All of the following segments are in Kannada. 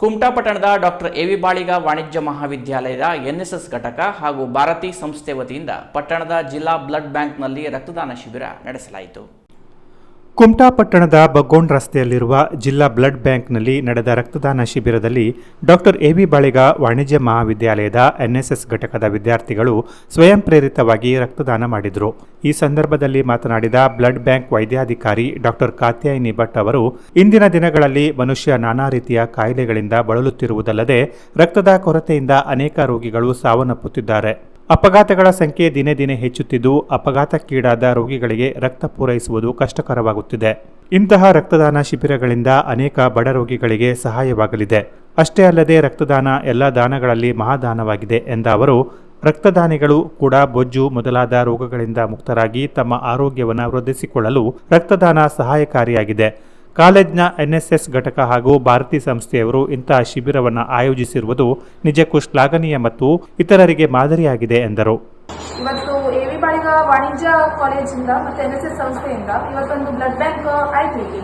ಕುಮಟಾ ಪಟ್ಟಣದ ಡಾಕ್ಟರ್ ಎ ವಿ ಬಾಳಿಗ ವಾಣಿಜ್ಯ ಮಹಾವಿದ್ಯಾಲಯದ ಎನ್ಎಸ್ಎಸ್ ಘಟಕ ಹಾಗೂ ಭಾರತಿ ಸಂಸ್ಥೆ ವತಿಯಿಂದ ಪಟ್ಟಣದ ಜಿಲ್ಲಾ ಬ್ಲಡ್ ಬ್ಯಾಂಕ್ನಲ್ಲಿ ರಕ್ತದಾನ ಶಿಬಿರ ನಡೆಸಲಾಯಿತು. ಕುಮಟಾ ಪಟ್ಟಣದ ರಸ್ತೆಯಲ್ಲಿರುವ ಜಿಲ್ಲಾ ಬ್ಲಡ್ ಬ್ಯಾಂಕ್ನಲ್ಲಿ ನಡೆದ ರಕ್ತದಾನ ಶಿಬಿರದಲ್ಲಿ ಡಾಕ್ಟರ್ ಎ ವಿ ಬಾಳಿಗ ವಾಣಿಜ್ಯ ಮಹಾವಿದ್ಯಾಲಯದ ಎನ್ಎಸ್ಎಸ್ ಘಟಕದ ವಿದ್ಯಾರ್ಥಿಗಳು ಸ್ವಯಂ ಪ್ರೇರಿತವಾಗಿ ರಕ್ತದಾನ ಮಾಡಿದರು. ಈ ಸಂದರ್ಭದಲ್ಲಿ ಮಾತನಾಡಿದ ಬ್ಲಡ್ ಬ್ಯಾಂಕ್ ವೈದ್ಯಾಧಿಕಾರಿ ಡಾಕ್ಟರ್ ಕಾತ್ಯಾಯಿನಿ ಭಟ್ ಅವರು, ಇಂದಿನ ದಿನಗಳಲ್ಲಿ ಮನುಷ್ಯ ನಾನಾ ರೀತಿಯ ಕಾಯಿಲೆಗಳಿಂದ ಬಳಲುತ್ತಿರುವುದಲ್ಲದೆ ರಕ್ತದ ಕೊರತೆಯಿಂದ ಅನೇಕ ರೋಗಿಗಳು ಸಾವನ್ನಪ್ಪುತ್ತಿದ್ದಾರೆ. ಅಪಘಾತಗಳ ಸಂಖ್ಯೆ ದಿನೇ ದಿನೇ ಹೆಚ್ಚುತ್ತಿದ್ದು, ಅಪಘಾತಕ್ಕೀಡಾದ ರೋಗಿಗಳಿಗೆ ರಕ್ತ ಪೂರೈಸುವುದು ಕಷ್ಟಕರವಾಗುತ್ತಿದೆ. ಇಂತಹ ರಕ್ತದಾನ ಶಿಬಿರಗಳಿಂದ ಅನೇಕ ಬಡ ರೋಗಿಗಳಿಗೆ ಸಹಾಯವಾಗಲಿದೆ. ಅಷ್ಟೇ ಅಲ್ಲದೆ ರಕ್ತದಾನ ಎಲ್ಲ ದಾನಗಳಲ್ಲಿ ಮಹಾದಾನವಾಗಿದೆ ಎಂದ ಅವರು, ರಕ್ತದಾನಿಗಳು ಕೂಡ ಬೊಜ್ಜು ಮೊದಲಾದ ರೋಗಗಳಿಂದ ಮುಕ್ತರಾಗಿ ತಮ್ಮ ಆರೋಗ್ಯವನ್ನು ವೃದ್ಧಿಸಿಕೊಳ್ಳಲು ರಕ್ತದಾನ ಸಹಾಯಕಾರಿಯಾಗಿದೆ. ಕಾಲೇಜ್ನ ಎನ್ಎಸ್ಎಸ್ ಘಟಕ ಹಾಗೂ ಭಾರತಿ ಸಂಸ್ಥೆಯವರು ಇಂತಹ ಶಿಬಿರವನ್ನು ಆಯೋಜಿಸಿರುವುದು ನಿಜಕ್ಕೂ ಶ್ಲಾಘನೀಯ ಮತ್ತು ಇತರರಿಗೆ ಮಾದರಿಯಾಗಿದೆ ಎಂದರು. ಇವತ್ತು ಎವಿ ಬಾಳಿಗ ವಾಣಿಜ್ಯ ಕಾಲೇಜಿಂದ ಮತ್ತೆ ಎನ್ ಎಸ್ ಸಂಸ್ಥೆಯಿಂದ ಇವತ್ತೊಂದು ಬ್ಲಡ್ ಬ್ಯಾಂಕ್ ಆಯ್ತು ಇಲ್ಲಿ.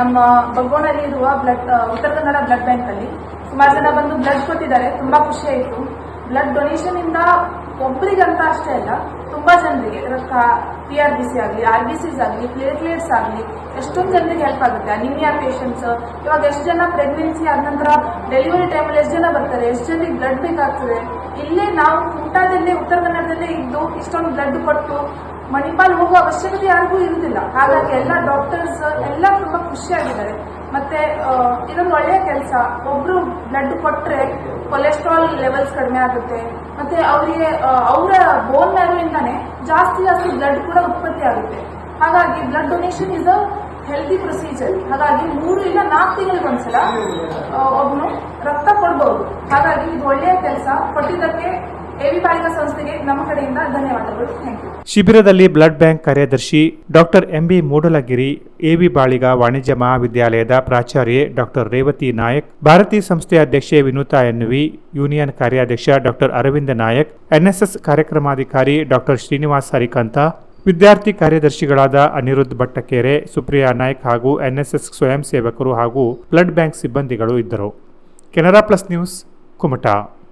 ನಮ್ಮ ಬಗ್ಗೋಣಲ್ಲಿ ಇರುವ blood Uttara Kannada blood bank ಅಲ್ಲಿ ಸುಮಾರು ಜನ ಬಂದು ಬ್ಲಡ್ ಕೊಟ್ಟಿದ್ದಾರೆ. ತುಂಬಾ ಖುಷಿ ಆಯಿತು. ಬ್ಲಡ್ ಡೊನೇಷನ್ ಇಂದ ಒಬ್ಬರಿಗಂತ ಅಷ್ಟೇ ಅಲ್ಲ, ತುಂಬಾ ಜನರಿಗೆ ಟಿ ಆರ್ ಬಿ ಸಿ ಆಗಲಿ ಆರ್ ಬಿ ಸಿಸ್ ಆಗಲಿ ಪ್ಲೇಟ್ಲೇಟ್ಸ್ ಆಗಲಿ, ಎಷ್ಟೊಂದು ಜನರಿಗೆ ಹೆಲ್ಪ್ ಆಗುತ್ತೆ. ಅನಿಮಿಯಾ ಪೇಷಂಟ್ಸ್ ಇವಾಗ ಎಷ್ಟು ಜನ ಪ್ರೆಗ್ನೆನ್ಸಿ ಆದ ನಂತರ ಡೆಲಿವರಿ ಟೈಮಲ್ಲಿ ಎಷ್ಟು ಜನ ಬರ್ತಾರೆ, ಎಷ್ಟು ಜನರಿಗೆ ಬ್ಲಡ್ ಬೇಕಾಗ್ತದೆ, ಇಲ್ಲೇ ನಾವು ಊಟದಲ್ಲೇ ಉತ್ತರ ಇದ್ದು ಇಷ್ಟೊಂದು ಬ್ಲಡ್ ಕೊಟ್ಟು ಮಣಿಪಾಲ್ ಹೋಗೋ ಅವಶ್ಯಕತೆ ಯಾರಿಗೂ ಇರುವುದಿಲ್ಲ. ಹಾಗಾಗಿ ಎಲ್ಲ ಡಾಕ್ಟರ್ಸ್ ಎಲ್ಲ ತುಂಬಾ ಖುಷಿಯಾಗಿದ್ದಾರೆ. ಮತ್ತೆ ಇದೊಂದು ಒಳ್ಳೆಯ ಕೆಲಸ. ಒಬ್ರು ಬ್ಲಡ್ ಕೊಟ್ರೆ ಕೊಲೆಸ್ಟ್ರಾಲ್ ಲೆವೆಲ್ಸ್ ಕಡಿಮೆ ಆಗುತ್ತೆ. ಮತ್ತೆ ಅವರಿಗೆ ಅವರ ಬೋನ್ ಮ್ಯಾರೋಯಿಂದಾನೆ ಜಾಸ್ತಿ ಜಾಸ್ತಿ ಬ್ಲಡ್ ಕೂಡ ಉತ್ಪತ್ತಿ ಆಗುತ್ತೆ. ಹಾಗಾಗಿ blood donation is a healthy procedure ಹಾಗಾಗಿ ಮೂರು ಇಲ್ಲ ನಾಲ್ಕು ತಿಂಗಳಿಗೊಂದ್ಸಲ ಆ, ಒಬ್ನು ರಕ್ತ ಕೊಡ್ಬೋದು. ಹಾಗಾಗಿ ಇದು ಒಳ್ಳೆಯ ಕೆಲಸ. ಕೊಟ್ಟಿದ್ದಕ್ಕೆ ಶಿಬಿರದಲ್ಲಿ ಬ್ಲಡ್ ಬ್ಯಾಂಕ್ ಕಾರ್ಯದರ್ಶಿ doctor MB Mudalagiri AV Baliga ವಾಣಿಜ್ಯ ಮಹಾವಿದ್ಯಾಲಯದ ಪ್ರಾಚಾರ್ಯೆ ಡಾಕ್ಟರ್ ರೇವತಿ ನಾಯಕ್, ಭಾರತೀಯ ಸಂಸ್ಥೆಯ ಅಧ್ಯಕ್ಷೆ ವಿನೂತಾ ಎನ್ವಿ ಯೂನಿಯನ್ ಕಾರ್ಯಾಧ್ಯಕ್ಷ ಡಾಕ್ಟರ್ ಅರವಿಂದ ನಾಯಕ್, ಎನ್ಎಸ್ಎಸ್ ಕಾರ್ಯಕ್ರಮಾಧಿಕಾರಿ ಡಾಕ್ಟರ್ ಶ್ರೀನಿವಾಸ್ ಹರಿಕಂತ, ವಿದ್ಯಾರ್ಥಿ ಕಾರ್ಯದರ್ಶಿಗಳಾದ ಅನಿರುದ್ಧ ಭಟ್ಟಕೆರೆ, ಸುಪ್ರಿಯಾ ನಾಯ್ಕ್ ಹಾಗೂ ಎನ್ಎಸ್ಎಸ್ ಸ್ವಯಂ ಸೇವಕರು ಹಾಗೂ ಬ್ಲಡ್ ಬ್ಯಾಂಕ್ ಸಿಬ್ಬಂದಿಗಳು ಇದ್ದರು. Canara plus news, Kumta.